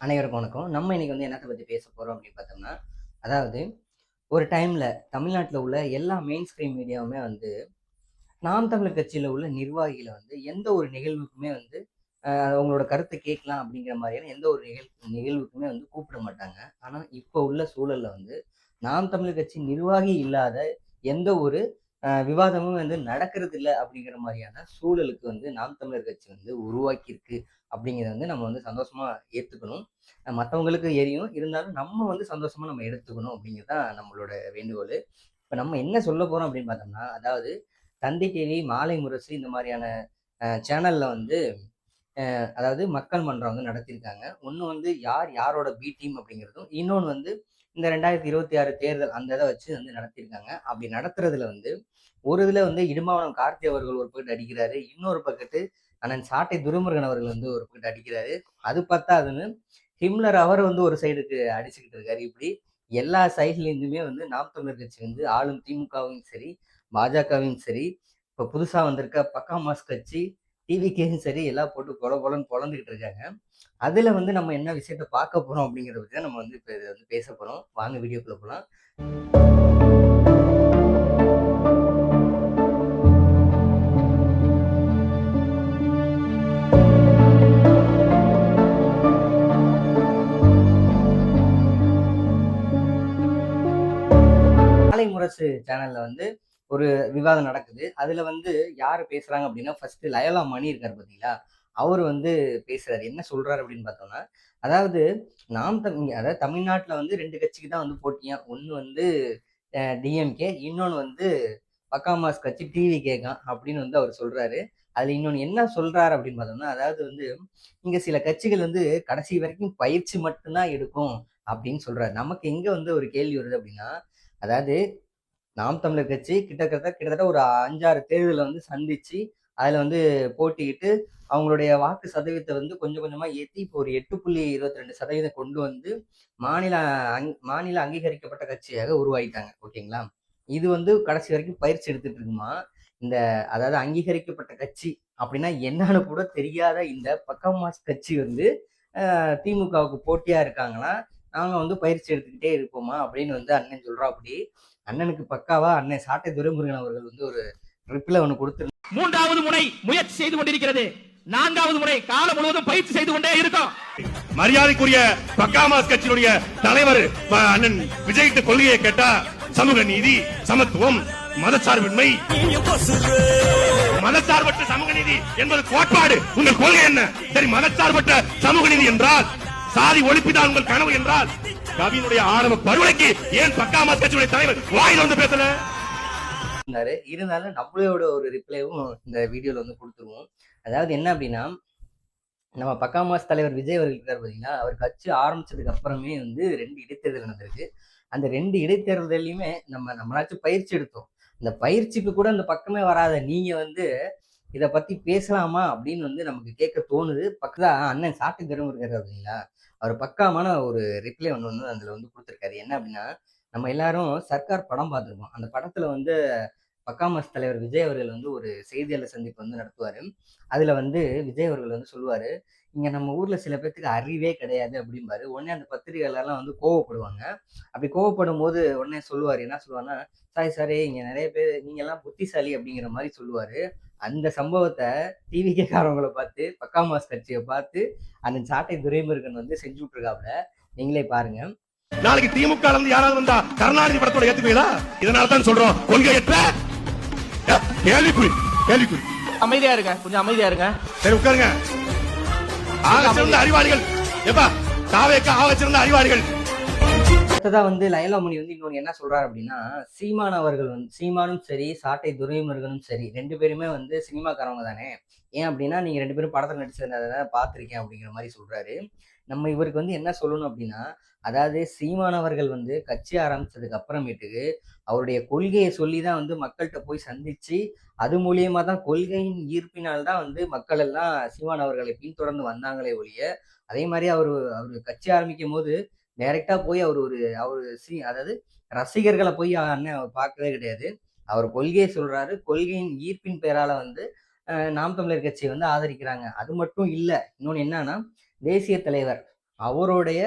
அனைவருக்கும் வணக்கம். நம்ம இன்னைக்கு வந்து என்னத்தை பற்றி பேச போகிறோம் அப்படின்னு பார்த்தோம்னா அதாவது ஒரு டைமில் தமிழ்நாட்டில் உள்ள எல்லா மெயின் ஸ்ட்ரீம் மீடியாவுமே வந்து நாம் தமிழர் கட்சியில் உள்ள நிர்வாகிகளை வந்து எந்த ஒரு நிகழ்வுக்குமே வந்து அவங்களோட கருத்தை கேட்கலாம் அப்படிங்கிற மாதிரியான எந்த ஒரு நிகழ் நிகழ்வுக்குமே வந்து கூப்பிட மாட்டாங்க. ஆனால் இப்போ உள்ள சூழலில் வந்து நாம் தமிழர் கட்சி நிர்வாகி இல்லாத எந்த ஒரு விவாதமும் வந்து நடக்கிறது இல்லை அப்படிங்கிற மாதிரியான சூழலுக்கு வந்து நாம் தமிழர் கட்சி வந்து உருவாக்கியிருக்கு அப்படிங்கிறத வந்து நம்ம வந்து சந்தோஷமா ஏற்றுக்கணும் மற்றவங்களுக்கு எரியும். இருந்தாலும் நம்ம வந்து சந்தோஷமா நம்ம எடுத்துக்கணும் அப்படிங்கிறது தான் நம்மளோட வேண்டுகோள். இப்போ நம்ம என்ன சொல்ல போறோம் அப்படின்னு பார்த்தோம்னா அதாவது தந்தை டிவி மாலை முரசு இந்த மாதிரியான சேனல்ல வந்து அதாவது மக்கள் மன்றம் வந்து நடத்தியிருக்காங்க. ஒன்று வந்து யார் யாரோட பி டீம் அப்படிங்கிறதும் இன்னொன்று வந்து இந்த ரெண்டாயிரத்தி இருபத்தி ஆறு தேர்தல் அந்த இதை வச்சு வந்து நடத்தியிருக்காங்க. அப்படி நடத்துறதுல வந்து ஒரு இதில் வந்து இடுமாவனம் கார்த்தி அவர்கள் ஒரு பக்கத்து அடிக்கிறாரு. இன்னொரு பக்கத்து அண்ணன் சாட்டை துரைமுருகன் அவர்கள் வந்து ஒரு பக்கத்து அடிக்கிறாரு. அது பத்தாதுன்னு ஹிம்லர் அவர் வந்து ஒரு சைடுக்கு அடிச்சுக்கிட்டு இருக்காரு. இப்படி எல்லா சைட்லேருந்துமே வந்து நாம் தமிழர் கட்சி வந்து ஆளும் திமுகவும் சரி பாஜகவும் சரி இப்போ புதுசாக வந்திருக்க பக்கா மாஸ் கட்சி டிவிக்கேயும் சரி எல்லாம் போட்டு கொல கொலன்னு பொழந்துக்கிட்டு இருக்காங்க. அதில் வந்து நம்ம என்ன விஷயத்த பார்க்க போகிறோம் அப்படிங்கிறத பற்றி தான் நம்ம வந்து இப்போ இதை வந்து பேச போகிறோம் வாங்க வீடியோக்குள்ளே போகலாம் முரசு சேனல்ல வந்து ஒரு விவாதம் நடக்குது. அதுல வந்து யார் பேசுறாங்க அப்படின்னா ஃபர்ஸ்ட் லயலா மணி இருக்காரு பாத்தீங்களா? அவர் வந்து பேசுறாரு. என்ன சொல்றாரு அப்படின்னு பார்த்தோம்னா அதாவது நாம் தம் அதாவது தமிழ்நாட்டுல வந்து ரெண்டு கட்சிக்கு தான் வந்து போட்டியா ஒன்று வந்து டிஎம்கே இன்னொன்று வந்து பக்காமாஸ் கட்சி டிவி கேக்கான் அப்படின்னு வந்து அவர் சொல்றாரு. அதுல இன்னொன்று என்ன சொல்றாரு அப்படின்னு பார்த்தோம்னா அதாவது வந்து இங்க சில கட்சிகள் வந்து கடைசி வரைக்கும் பயிற்சி மட்டும்தான் எடுக்கும் அப்படின்னு சொல்றாரு. நமக்கு எங்க வந்து ஒரு கேள்வி வருது அப்படின்னா அதாவது நாம் தமிழர் கட்சி கிட்டத்தட்ட கிட்டத்தட்ட ஒரு அஞ்சாறு தேர்தலை வந்து சந்திச்சு அதில் வந்து போட்டிக்கிட்டு அவங்களுடைய வாக்கு சதவீதத்தை வந்து கொஞ்சம் கொஞ்சமாக ஏற்றி இப்போ ஒரு எட்டு புள்ளி இருபத்தி ரெண்டு சதவீதம் கொண்டு வந்து மாநில அங் மாநில அங்கீகரிக்கப்பட்ட கட்சியாக உருவாகிட்டாங்க ஓகேங்களா? இது வந்து கடைசி வரைக்கும் பயிற்சி எடுத்துட்டு இருக்குமா? இந்த அதாவது அங்கீகரிக்கப்பட்ட கட்சி அப்படின்னா என்னன்னு கூட தெரியாத இந்த பக்கமாஸ் கட்சி வந்து திமுகவுக்கு போட்டியாக இருக்காங்கன்னா நாங்கள் வந்து பயிற்சி எடுத்துக்கிட்டே இருப்போமா அப்படின்னு வந்து அண்ணன் சொல்கிறோம் அப்படி. அண்ணனுக்கு பக்காவா அண்ணன் சாட்டை துரைமுருகன் அவர்கள் வந்து ஒரு ரிப்ளை ஒன்று கொடுத்து மூன்றாவது முறை முயற்சி செய்து கொண்டிருக்கிறது. நான்காவது முறை காலம் முழுவதும் பயிற்சி செய்து கொண்டே இருக்கும். மரியாதைக்குரிய பக்காமாஸ் கட்சியினுடைய தலைவர் அண்ணன் விஜய்கிட்ட கொள்கையை கேட்டா சமூக நீதி சமத்துவம் மதச்சார்பின்மை. மதச்சார்பற்ற சமூக நீதி என்பது கோட்பாடு. உங்கள் கொள்கை என்ன? சரி மதச்சார்பற்ற சமூக நீதி என்றால் சாதி ஒழிப்புதான் உங்கள் கனவு என்றால் கவியினுடைய ஆரம்ப பருவலைக்கு ஏன் பக்காமாஸ் கட்சியுடைய தலைவர் வாயில் வந்து பேசல? இருந்தாரு. இருந்தாலும் நம்மளோட ஒரு ரிப்ளைவும் இந்த வீடியோல வந்து கொடுத்துருவோம். அதாவது என்ன அப்படின்னா நம்ம பக்காமாஸ் தலைவர் விஜய் அவர்கள் இருக்கார் பார்த்தீங்கன்னா அவர் கட்சி ஆரம்பிச்சதுக்கு அப்புறமே வந்து ரெண்டு இடைத்தேர்தல் நடந்திருக்கு. அந்த ரெண்டு இடைத்தேர்தலையுமே நம்ம நம்மளாச்சும் பயிற்சி எடுத்தோம். இந்த பயிற்சிக்கு கூட அந்த பக்கமே வராத நீங்க வந்து இதை பத்தி பேசலாமா அப்படின்னு வந்து நமக்கு கேட்க தோணுது. பக்கதா அண்ணன் சாட்டு தரும் இருக்காரு அப்படிங்களா அவர் பக்காமான ஒரு ரிப்ளை ஒன்று வந்து அதில் வந்து கொடுத்துருக்காரு. என்ன அப்படின்னா நம்ம எல்லாரும் சர்க்கார் படம் பார்த்துருக்கோம் அந்த படத்துல வந்து பக்காமஸ் தலைவர் விஜய் அவர்கள் வந்து ஒரு செய்தியாளர் சந்திப்பு வந்து நடத்துவாரு. அதுல வந்து விஜய் அவர்கள் வந்து சொல்லுவாரு இங்க நம்ம ஊர்ல சில பேர்த்துக்கு அறிவே கிடையாது அப்படிம்பாரு. உடனே அந்த பத்திரிகையாளர்லாம் வந்து கோவப்படுவாங்க. அப்படி கோவப்படும் போது உடனே சொல்லுவாரு என்ன சொல்லுவாருன்னா சாரி சாரி இங்க நிறைய பேர் நீங்க எல்லாம் புத்திசாலி அப்படிங்கிற மாதிரி சொல்லுவாரு. அந்த சம்பவத்தை டிவி காரவங்களை பார்த்து பக்காமாஸ் கட்சியை பார்த்து அந்த சாட்டை துரைமுருகன் வந்து செஞ்சு விட்டுருக்காப்புல நீங்களே பாருங்க. நாளைக்கு திமுக யாராவது வந்தா கருணாநிதி படத்தோட ஏத்துப்பீங்களா? இதனால தான் சொல்றோம். கொள்கையற்ற கேள்விக்குறி கேள்விக்குறி அமைதியா இருங்க கொஞ்சம் அமைதியா இருங்க. சரி உட்காருங்க. ஆக சிறந்த அறிவாளிகள். எப்பா தாவேக்க ஆக சிறந்த அறிவாளிகள். அடுத்ததாக வந்து லைலாமணி வந்து இன்னொன்று என்ன சொல்கிறார் அப்படின்னா சீமான் அவர்கள் வந்து சீமானும் சரி சாட்டை துரைமுருகனும் சரி ரெண்டு பேருமே வந்து சினிமாக்காரவங்க தானே. ஏன் அப்படின்னா நீங்கள் ரெண்டு பேரும் படத்தில் நடிச்சதை பார்த்துருக்கேன் அப்படிங்கிற மாதிரி சொல்கிறாரு நம்ம இவருக்கு வந்து என்ன சொல்லணும் அப்படின்னா அதாவது சீமானவர்கள் வந்து கட்சி ஆரம்பித்ததுக்கு அப்புறமேட்டுக்கு அவருடைய கொள்கையை சொல்லி தான் வந்து மக்கள்கிட்ட போய் சந்திச்சு அது மூலியமாக தான் கொள்கையின் ஈர்ப்பினால் தான் வந்து மக்கள் எல்லாம் சீமான் அவர்களை பின்தொடர்ந்து வந்தாங்களே ஒழிய அதே மாதிரி அவர் அவர் கட்சி ஆரம்பிக்கும் போது டைரெக்டாக போய் அவர் ஒரு அவர் சி அதாவது ரசிகர்களை போய் அண்ணன் அவர் பார்க்கவே கிடையாது. அவர் கொள்கையை சொல்கிறாரு கொள்கையின் ஈர்ப்பின் பெயரால் வந்து நாம் தமிழர் கட்சியை வந்து ஆதரிக்கிறாங்க. அது மட்டும் இல்லை இன்னொன்று என்னன்னா தேசிய தலைவர் அவருடைய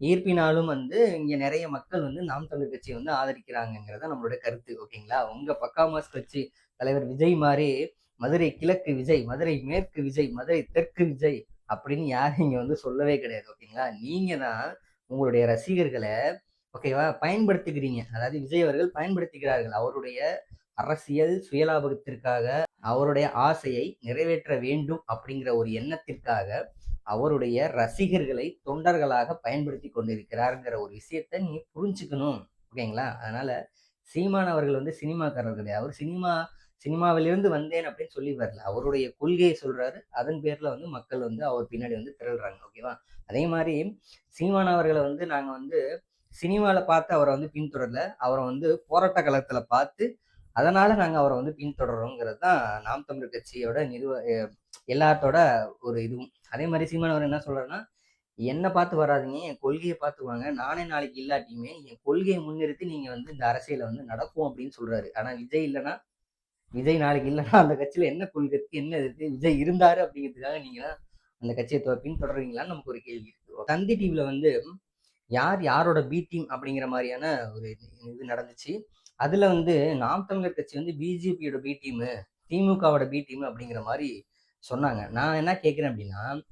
ஈர்ப்பினாலும் வந்து இங்க நிறைய மக்கள் வந்து நாம் தமிழர் கட்சியை வந்து ஆதரிக்கிறாங்கிறத நம்மளுடைய கருத்து. ஓகேங்களா? உங்க பக்காமாஸ் கட்சி தலைவர் விஜய் மாதிரி மதுரை கிழக்கு விஜய் மதுரை மேற்கு விஜய் மதுரை தெற்கு விஜய் அப்படின்னு யாரும் இங்க வந்து சொல்லவே கிடையாது. ஓகேங்களா? நீங்க தான் உங்களுடைய ரசிகர்களை ஓகேவா பயன்படுத்துகிறீங்க. அதாவது விஜய் அவர்கள் பயன்படுத்துகிறார்கள். அவருடைய அரசியல் சுயலாபத்திற்காக அவருடைய ஆசையை நிறைவேற்ற வேண்டும் அப்படிங்கிற ஒரு எண்ணத்திற்காக அவருடைய ரசிகர்களை தொண்டர்களாக பயன்படுத்தி கொண்டிருக்கிறாருங்கிற ஒரு விஷயத்த நீ புரிஞ்சுக்கணும். ஓகேங்களா? அதனால சீமான் அவர்கள் வந்து சினிமாக்காரர் கிடையாது. அவர் சினிமா சினிமாவிலிருந்து வந்தேன் அப்படின்னு சொல்லி வரல. அவருடைய கொள்கையை சொல்றாரு. அதன் பேர்ல வந்து மக்கள் வந்து அவர் பின்னாடி வந்து திரள்றாங்க. ஓகேவா அதே மாதிரி சீமான் அவர்களை வந்து நாங்க வந்து சினிமாவில் பார்த்து அவரை வந்து பின்தொடரல. அவரை வந்து போராட்ட களத்தில் பார்த்து அதனால நாங்கள் அவரை வந்து பின்தொடரோங்கிறது தான் நாம் தமிழர் கட்சியோட நிறுவ எல்லாத்தோட ஒரு இதுவும். அதே மாதிரி சீமான் அவர் என்ன சொல்றாருன்னா என்னை பார்த்து வராதீங்க என் கொள்கையை பார்த்து வாங்க. நானே நாளைக்கு இல்லாட்டியுமே என் கொள்கையை முன்னிறுத்தி நீங்கள் வந்து இந்த அரசியலை வந்து நடக்கும் அப்படின்னு சொல்றாரு. ஆனால் விஜய் இல்லைன்னா விஜய் நாளைக்கு இல்லைன்னா அந்த கட்சியில் என்ன கொள்கை இருக்கு என்ன இருக்கு விஜய் இருந்தாரு அப்படிங்கிறதுக்காக நீங்கள் அந்த கட்சியை தொ- பின்தொடர்றீங்களான்னு நமக்கு ஒரு கேள்வி இருக்கு. தந்தி டிவியில் வந்து யார் யாரோட பி டீம் அப்படிங்கிற மாதிரியான ஒரு இது- நடந்துச்சு. அதில் வந்து நாம் தமிழர் கட்சி வந்து பிஜேபியோட பி டீமு திமுகவோட பி டீம் அப்படிங்கிற மாதிரி சொன்னாங்க. நான் என்ன கேட்குறேன் அப்படின்னா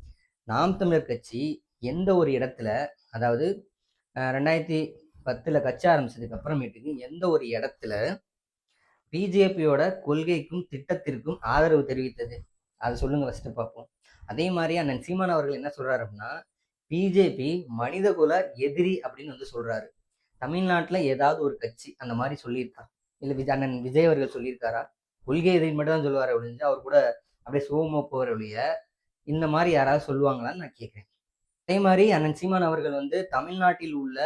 நாம் தமிழர் கட்சி எந்த ஒரு இடத்துல அதாவது ரெண்டாயிரத்தி பத்தில் கட்சி ஆரம்பிச்சதுக்கு அப்புறமேட்டுக்கு எந்த ஒரு இடத்துல பிஜேபியோட கொள்கைக்கும் திட்டத்திற்கும் ஆதரவு தெரிவித்தது. அதை சொல்லுங்க ஃபர்ஸ்ட் பார்ப்போம். அதே மாதிரி அண்ணன் சீமான் அவர்கள் என்ன சொல்றாரு அப்படின்னா பிஜேபி மனிதகுல எதிரி அப்படின்னு வந்து சொல்றாரு. தமிழ்நாட்டுல ஏதாவது ஒரு கட்சி அந்த மாதிரி சொல்லியிருக்கா? இல்லை விஜய் அண்ணன் விஜய் அவர்கள் சொல்லியிருக்காரா? கொள்கை எதிரி மட்டும் தான் சொல்லுவார் ஒழிஞ்சு அவர் கூட அப்படியே சோமோ போகிற ஒழிய இந்த மாதிரி யாராவது சொல்லுவாங்களான்னு நான் கேட்குறேன். அதே மாதிரி அண்ணன் சீமான் அவர்கள் வந்து தமிழ்நாட்டில் உள்ள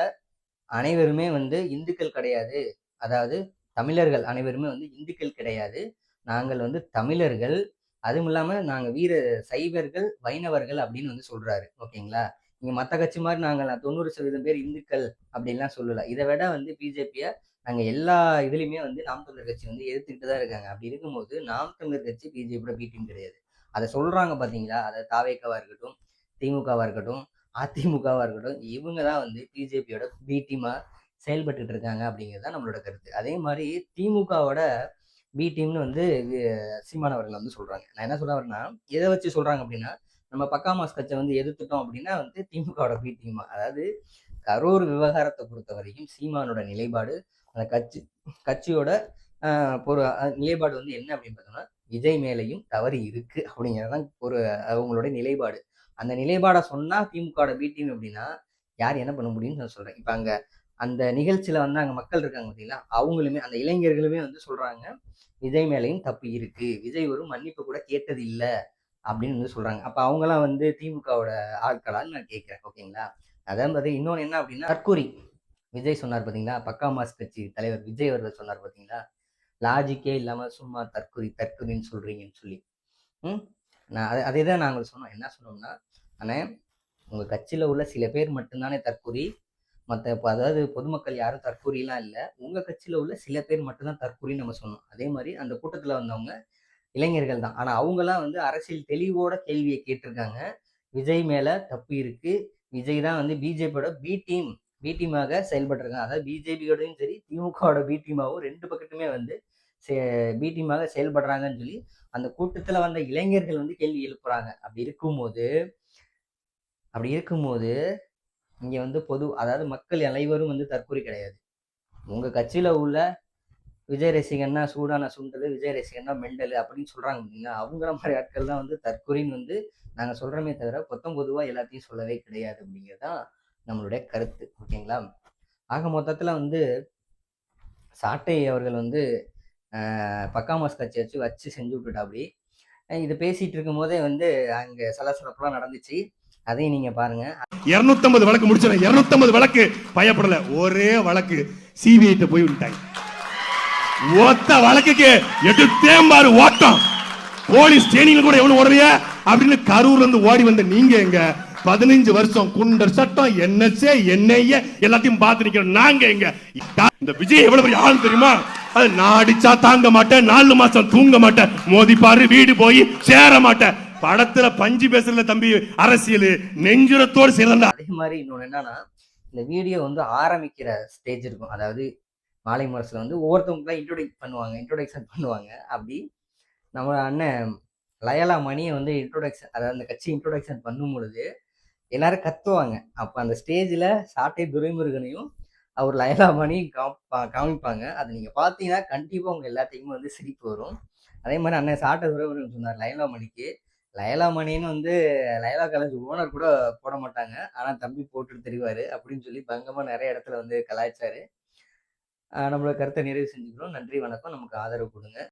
அனைவருமே வந்து இந்துக்கள் கிடையாது. அதாவது தமிழர்கள் அனைவருமே வந்து இந்துக்கள் கிடையாது. நாங்கள் வந்து தமிழர்கள். அதுவும் இல்லாமல் நாங்கள் வீர சைவர்கள் வைணவர்கள் அப்படின்னு வந்து சொல்றாரு. ஓகேங்களா? நீங்கள் மற்ற கட்சி மாதிரி நாங்கள் தொண்ணூறு சதவீதம் பேர் இந்துக்கள் அப்படின்லாம் சொல்லல. இதை விட வந்து பிஜேபியை நாங்கள் எல்லா இதுலேயுமே வந்து நாம் தமிழர் கட்சி வந்து எதிர்த்துக்கிட்டு தான் இருக்காங்க. அப்படி இருக்கும்போது நாம் தமிழர் கட்சி பிஜேபியோட பி கிடையாது. அதை சொல்கிறாங்க பார்த்தீங்களா அதை தாவேக்காவாக இருக்கட்டும் திமுகவாக இருக்கட்டும் அதிமுகவாக இருக்கட்டும் இவங்க தான் வந்து பிஜேபியோட பி செயல்பட்டுட்டு இருக்காங்க அப்படிங்கிறது தான் நம்மளோட கருத்து. அதே மாதிரி திமுகவோட பி டீம்னு வந்து வி- சீமான் அவர்கள் வந்து சொல்றாங்க. நான் என்ன சொல்ல வரேன்னா எதை வச்சு சொல்றாங்க அப்படின்னா நம்ம பக்காமாஸ் கட்சியை வந்து எதிர்த்துட்டோம் அப்படின்னா வந்து திமுகவோட பி டீம் அதாவது கரூர் விவகாரத்தை பொறுத்த வரைக்கும் சீமானோட நிலைப்பாடு அந்த கட்சி கட்சியோட பொரு ஒரு நிலைப்பாடு வந்து என்ன அப்படின்னு பார்த்தோம்னா விஜய் மேலையும் தவறு இருக்கு அப்படிங்கிறதான் ஒரு அவங்களுடைய நிலைப்பாடு. அந்த நிலைப்பாடை சொன்னா திமுகவோட பி டீம் அப்படின்னா யார் என்ன பண்ண முடியும்னு நான் சொல்றேன். இப்போ அங்க அந்த நிகழ்ச்சியில் வந்து அங்கே மக்கள் இருக்காங்க பார்த்தீங்களா அவங்களுமே அந்த இளைஞர்களுமே வந்து சொல்கிறாங்க விஜய் மேலையும் தப்பு இருக்குது விஜய் ஒரு மன்னிப்பு கூட கேட்டது இல்லை. அப்படின்னு வந்து சொல்கிறாங்க அப்போ அவங்களாம் வந்து திமுகவோட ஆட்களான்னு நான் கேட்குறேன் ஓகேங்களா? அதான் பார்த்து இன்னொன்று என்ன அப்படின்னா தற்கூரி விஜய் சொன்னார் பார்த்தீங்களா பக்கா மாஸ் கட்சி தலைவர் விஜய் அவர்கள் சொன்னார் பார்த்தீங்களா லாஜிக்கே இல்லாமல் சும்மா தற்கூரி தற்கூரின்னு சொல்கிறீங்கன்னு சொல்லி. ம்? நான் அதை அதே தான் நாங்கள் சொன்னோம் என்ன சொன்னோம்னா அண்ணே உங்கள் கட்சியில் உள்ள சில பேர் மட்டும்தானே தற்கூரி மற்ற இப்போ அதாவது பொதுமக்கள் யாரும் தற்கூறிலாம் இல்லை. உங்கள் கட்சியில் உள்ள சில பேர் மட்டும்தான் தற்கூரின்னு நம்ம சொன்னோம் அதே மாதிரி அந்த கூட்டத்தில் வந்தவங்க இளைஞர்கள் தான். ஆனால் அவங்களாம் வந்து அரசியல் தெளிவோட கேள்வியை கேட்டிருக்காங்க. விஜய் மேலே தப்பு இருக்குது விஜய் தான் வந்து பிஜேபியோட பி டீம் பி டீமாக செயல்பட்டிருக்காங்க. அதாவது பிஜேபியோடையும் சரி திமுகவோட பி டீமாகவும் ரெண்டு பக்கத்துமே வந்து பி டீமாக செயல்படுறாங்கன்னு சொல்லி அந்த கூட்டத்தில் வந்த இளைஞர்கள் வந்து கேள்வி எழுப்புறாங்க. அப்படி இருக்கும்போது அப்படி இருக்கும்போது இங்க வந்து பொது அதாவது மக்கள் அனைவரும் வந்து தற்கொலை கிடையாது. உங்க கட்சியில உள்ள விஜய் ரசிகன்னா சூடான சுண்டல் விஜய் ரசிகன்னா மெண்டல் அப்படின்னு சொல்றாங்க பார்த்தீங்களா அவங்கள மாதிரி ஆட்கள் தான் வந்து தற்கொலைன்னு வந்து நாங்க சொல்றோமே தவிர பொத்தம் பொதுவா எல்லாத்தையும் சொல்லவே கிடையாது அப்படிங்கிறதான் நம்மளுடைய கருத்து. ஓகேங்களா? ஆக மொத்தத்துல வந்து சாட்டை அவர்கள் வந்து பக்காமாஸ் கட்சி வச்சு வச்சு செஞ்சு விட்டுட்டா அப்படி இது பேசிட்டு இருக்கும் போதே வந்து அங்க சலசலப்பெல்லாம் நடந்துச்சு. அதையும் நீங்க பாருங்க. 250 வழக்கு முடிச்சிட 250 வழக்கு. பயப்படல. ஒரே வழக்கு. சிபிஐ போய் விட்டாங்க. ஒத்த வழக்குக்கு எட்டு தேம்பாரு ஓட்டம். போலீஸ் ட்ரெயினிங் கூட எவ்வளவு ஓடுறிய அப்படின்னு கரூர்ல இருந்து ஓடி வந்த நீங்க எங்க? பதினஞ்சு வருஷம் குண்டர் சட்டம் என்எஸ்ஏ என்ஐஏ எல்லாத்தையும் பார்த்து நிக்கிறோம் நாங்க எங்க? இந்த விஜய் எவ்வளவு பெரிய ஆள் தெரியுமா? அது நான் அடிச்சா தாங்க மாட்டேன் நாலு மாசம் தூங்க மாட்டேன். மோதி பாரு வீடு போய் சேர மாட்டேன். படத்துல பஞ்சு பேசுறதுல தம்பி அரசியல் நெஞ்சுரத்தோடு சேர்ந்தா. அதே மாதிரி இன்னொன்று என்னன்னா இந்த வீடியோ வந்து ஆரம்பிக்கிற ஸ்டேஜ் இருக்கும். அதாவது மாலை முரசில் வந்து ஒவ்வொருத்தவங்களுக்குலாம் இன்ட்ரோடியூஸ் பண்ணுவாங்க இன்ட்ரோடக்ஷன் பண்ணுவாங்க. அப்படி நம்ம அண்ணன் லயலா மணியை வந்து இன்ட்ரோடக்ஷன் அதாவது அந்த கட்சி இன்ட்ரோடக்ஷன் பண்ணும் பொழுது எல்லாரும் கத்துவாங்க. அப்போ அந்த ஸ்டேஜில் சாட்டை துரைமுருகனையும் அவர் லயலா மணியும் காமிப்பாங்க. அதை நீங்கள் பார்த்தீங்கன்னா கண்டிப்பாக உங்கள் எல்லாத்துக்குமே வந்து சிரிப்பு வரும். அதே மாதிரி அண்ணன் சாட்டை துரைமுருகன் சொன்னார் லயலா மணிக்கு லயலா மணின்னு வந்து லயலா காலேஜ் ஓனர் கூட போட மாட்டாங்க. ஆனால் தம்பி போட்டுட்டு தெரிவார் அப்படின்னு சொல்லி பங்கமாக நிறைய இடத்துல வந்து கலாய்ச்சாரு. நம்மளோட கருத்தை நிறைவு செஞ்சுக்கிறோம். நன்றி வணக்கம். நமக்கு ஆதரவு கொடுங்க.